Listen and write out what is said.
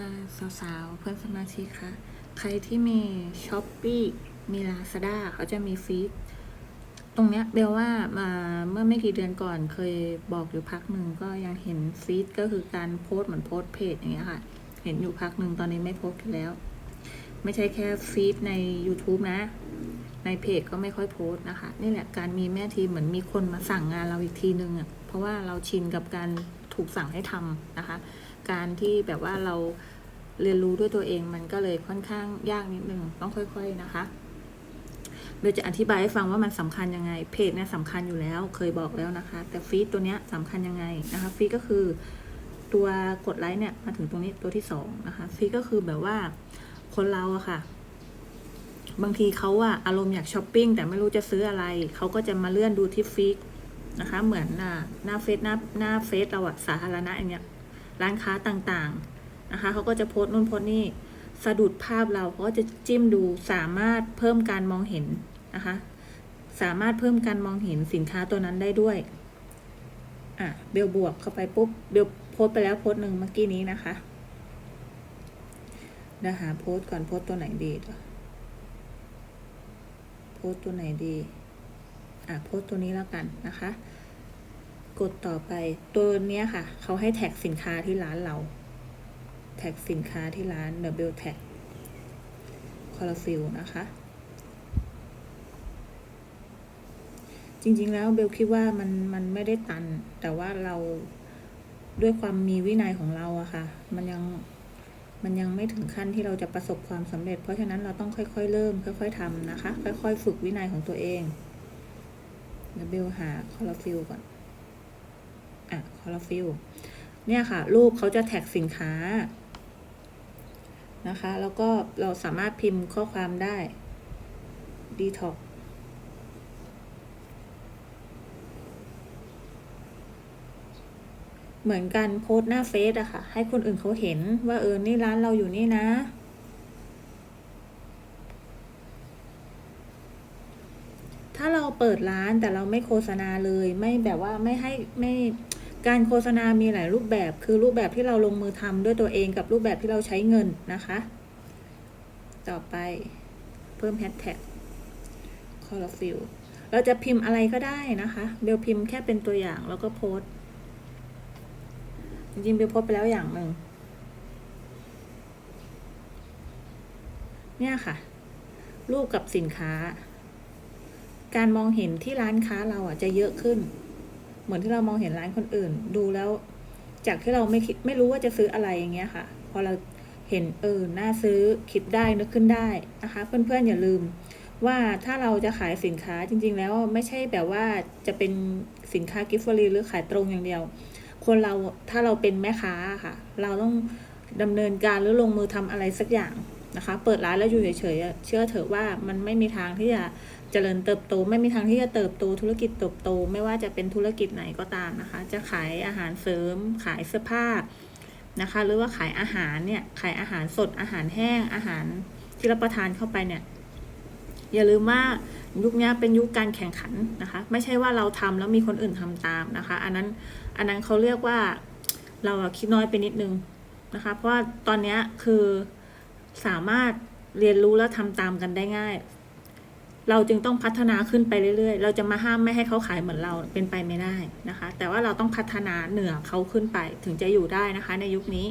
ค่ะสาวๆ เพื่อนสมาชิกค่ะใครที่มีช้อปปี้มีลาซาด้าเขาจะมีฟีดตรงเนี้ยเบลว่ามาเมื่อไม่กี่เดือนก่อนเคยบอกอยู่พักหนึ่งก็ยังเห็นฟีดก็คือการโพสเหมือนโพสเพจอย่างเงี้ยค่ะ เห็นอยู่พักหนึ่งตอนนี้ไม่โพสแล้ว ไม่ใช่แค่ฟีดใน YouTube นะ ในเพจก็ไม่ค่อยโพสนะคะ นี่แหละการมีแม่ทีเหมือนมีคนมาสั่งงานเราอีกทีนึงอะ่ะเพราะว่าเราชินกับการถูกสั่งให้ทำนะคะ การที่แบบว่าเรา เรียนรู้ด้วยตัวเองมันก็เลยค่อนข้างยากนิดนึงต้องค่อย ๆนะคะเบลจะอธิบายให้ฟังว่ามันสำคัญยังไง เพจเนี่ยสำคัญอยู่แล้ว เคยบอกแล้วนะคะ แต่ฟีดตัวเนี้ยสำคัญยังไงนะคะฟีดก็คือตัวกดไลค์เนี่ยมาถึงตรงนี้ตัวที่สองนะคะฟีดก็คือแบบว่าคนเราอะค่ะ บางทีเขาอะอารมณ์อยากช้อปปิ้งแต่ไม่รู้จะซื้ออะไร เขาก็จะมาเลื่อนดูที่ฟีดนะคะ เหมือนหน้าหน้าเฟซหน้าหน้าเฟซเราอะสาธารณะอย่างเงี้ยร้านค้าต่างๆ นะคะเขาก็จะโพสต์นู่นโพสต์นี่สะดุดภาพเราเขาก็จะจิ้มดูสามารถเพิ่มการมองเห็นนะคะ สามารถเพิ่มการมองเห็นสินค้าตัวนั้นได้ด้วยอะเบลบวกเข้าไปปุ๊บเบลโพสต์ไปแล้วโพสต์หนึ่งเมื่อกี้นี้นะคะเดี๋ยวหาโพสต์ก่อนโพสต์ตัวไหนดีต่อโพสต์ตัวไหนดีอะโพสต์ตัวนี้แล้วกันนะคะ กดต่อไปตัวเนี้ยค่ะ เขาให้แท็กสินค้าที่ร้านเรา แท็กสินค้าที่ร้าน Double Tag c o l o r f i l นะคะ จริงๆแล้วเบลคิดว่ามันมันไม่ได้ตัน แต่ว่าเราด้วยความมีวินัยของเราอะค่ะ มันยังมันยังไม่ถึงขั้นที่เราจะประสบความสำเร็จ เพราะฉะนั้นเราต้องค่อยๆ เริ่ม ค่อยๆทำนะคะ ค่อยๆ ฝึกวินัยของตัวเองเดี๋ยวเบลหา c o l o r f i l ก่อน อะคอลฟิลเนี่ยค่ะ รูปเขาจะแท็กสินค้า นะคะ แล้วก็เราสามารถพิมพ์ข้อความได้ detox เหมือนกันโพสต์หน้าเฟซอะค่ะ ให้คนอื่นเขาเห็นว่าเออ นี่ร้านเราอยู่นี่นะถ้าเราเปิดร้านแต่เราไม่โฆษณาเลย ไม่แบบว่าไม่ให้ไม่ การโฆษณามีหลายรูปแบบ คือรูปแบบที่เราลงมือทำด้วยตัวเองกับรูปแบบที่เราใช้เงินนะคะ ต่อไปเพิ่มแฮชแท็กคอร์ฟิลเราจะพิมพ์อะไรก็ได้นะคะ เบลพิมพ์แค่เป็นตัวอย่างแล้วก็โพสจริงๆเบลโพสไปแล้วอย่างหนึ่ง เนี่ยค่ะ รูปกับสินค้า การมองเห็นที่ร้านค้าเราอะจะเยอะขึ้น เหมือนที่เรามองเห็นร้านคนอื่น ดูแล้ว จากที่เราไม่คิดไม่รู้ว่าจะซื้ออะไรอย่างเงี้ยค่ะ พอเราเห็นเออน่าซื้อคิดได้นึกขึ้นได้นะคะ เพื่อนๆอย่าลืมว่าถ้าเราจะขายสินค้าจริง ๆ แล้วไม่ใช่แบบว่าจะเป็นสินค้ากิฟต์ฟรีหรือขายตรงอย่างเดียว คนเราถ้าเราเป็นแม่ค้าค่ะ เราต้องดำเนินการหรือลงมือทำอะไรสักอย่าง นะคะ เปิดร้านแล้วอยู่เฉยๆเชื่อเถอะว่ามันไม่มีทางที่จะเจริญเติบโต ไม่มีทางที่จะเติบโตธุรกิจเติบโต ไม่ว่าจะเป็นธุรกิจไหนก็ตามนะคะ จะขายอาหารเสริม ขายเสื้อผ้านะคะ หรือว่าขายอาหารเนี่ยขายอาหารสดอาหารแห้งอาหารที่รับประทานเข้าไปเนี่ยอย่าลืมว่ายุคนี้เป็นยุคการแข่งขันนะคะ ไม่ใช่ว่าเราทำแล้วมีคนอื่นทำตามนะคะ อันนั้นอันนั้นเขาเรียกว่าเราคิดน้อยไปนิดนึงนะคะ เพราะว่าตอนนี้คือ สามารถเรียนรู้และทำตามกันได้ง่าย เราจึงต้องพัฒนาขึ้นไปเรื่อยๆ เราจะมาห้ามไม่ให้เขาขายเหมือนเราเป็นไปไม่ได้นะคะ แต่ว่าเราต้องพัฒนาเหนือเขาขึ้นไปถึงจะอยู่ได้นะคะ ในยุคนี้